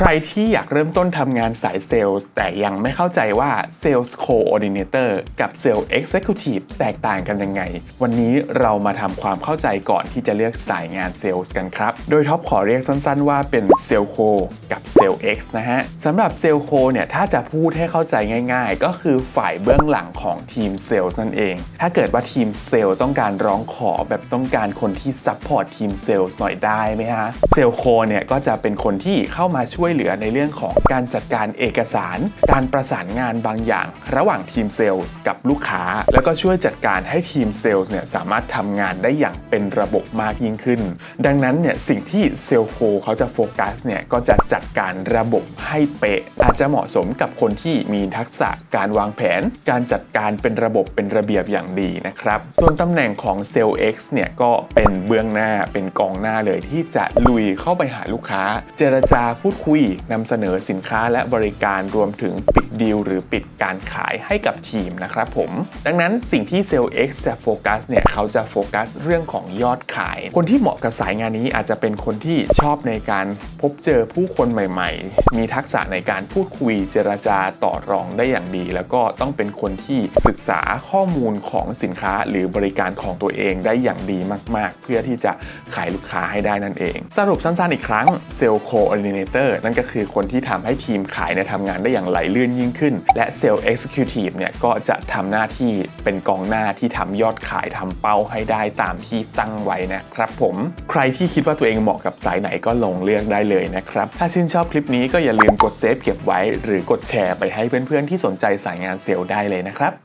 ใครที่อยากเริ่มต้นทำงานสายเซลล์แต่ยังไม่เข้าใจว่า Sales Coordinator กับ Sales Executive แตกต่างกันยังไง วันนี้เรามาทำความเข้าใจก่อนที่จะเลือกสายงานเซลล์กันครับ โดยท็อปขอเรียกสั้นๆว่าเป็น s a l e s Co กับ Sales X นะฮะสำหรับ Sales Co เนี่ยถ้าจะพูดให้เข้าใจง่าย ๆ ก็คือฝ่ายเบื้องหลังของทีมเซลล์นั่นเอง ถ้าเกิดว่าทีมเซลล์ต้องการร้องขอแบบต้องการคนที่ซัพพอร์ตทีมเซลล์หน่อยได้ไหมฮะเซลล์โคเนี่ยก็จะเป็นคนที่เข้ามาช่วยยเหลือในเรื่องของการจัดการเอกสาร การประสานงานบางอย่าง ระหว่างทีมเซลล์กับลูกค้า แล้วก็ช่วยจัดการให้ทีมเซลล์เนี่ยสามารถทำงานได้อย่างเป็นระบบมากยิ่งขึ้น ดังนั้นเนี่ยสิ่งที่เซลล์โคเขาจะโฟกัสเนี่ยก็จะจัดการระบบให้เป๊ะ อาจจะเหมาะสมกับคนที่มีทักษะการวางแผน การจัดการเป็นระบบเป็นระเบียบอย่างดีนะครับ ส่วนตำแหน่งของเซลล์ X เนี่ยก็เป็นเบื้องหน้าเป็นกองหน้าเลยที่จะลุยเข้าไปหาลูกค้า เจรจาพูดคุยนำเสนอสินค้าและบริการรวมถึงปิดดีลหรือปิดการขายให้กับทีมนะครับผม ดังนั้นสิ่งที่เซลล์ X จะโฟกัสเนี่ยเขาจะโฟกัสเรื่องของยอดขาย คนที่เหมาะกับสายงานนี้อาจจะเป็นคนที่ชอบในการพบเจอผู้คนใหม่ ๆ มีทักษะในการพูดคุยเจรจาต่อรองได้อย่างดี แล้วก็ต้องเป็นคนที่ศึกษาข้อมูลของสินค้า หรือบริการของตัวเองได้อย่างดีมาก ๆ เพื่อที่จะขายลูกค้าให้ได้นั่นเอง สรุปสั้นๆอีกครั้ง Sales Coordinator นั่นั่นก็คือคนที่ทำให้ทีมขายเนี่ยทำงานได้อย่างไหลลื่นยิ่งขึ้น และ Sales Executive เนี่ยก็จะทำหน้าที่เป็นกองหน้าที่ทำยอดขายทำเป้าให้ได้ตามที่ตั้งไว้นะครับผมใครที่คิดว่าตัวเองเหมาะกับสายไหนก็ลงเลือกได้เลยนะครับถ้าชื่นชอบคลิปนี้ก็อย่าลืมกดเซฟเก็บไว้ หรือกดแชร์ไปให้เพื่อนๆที่สนใจสายงานเซลล์ได้เลยนะครับ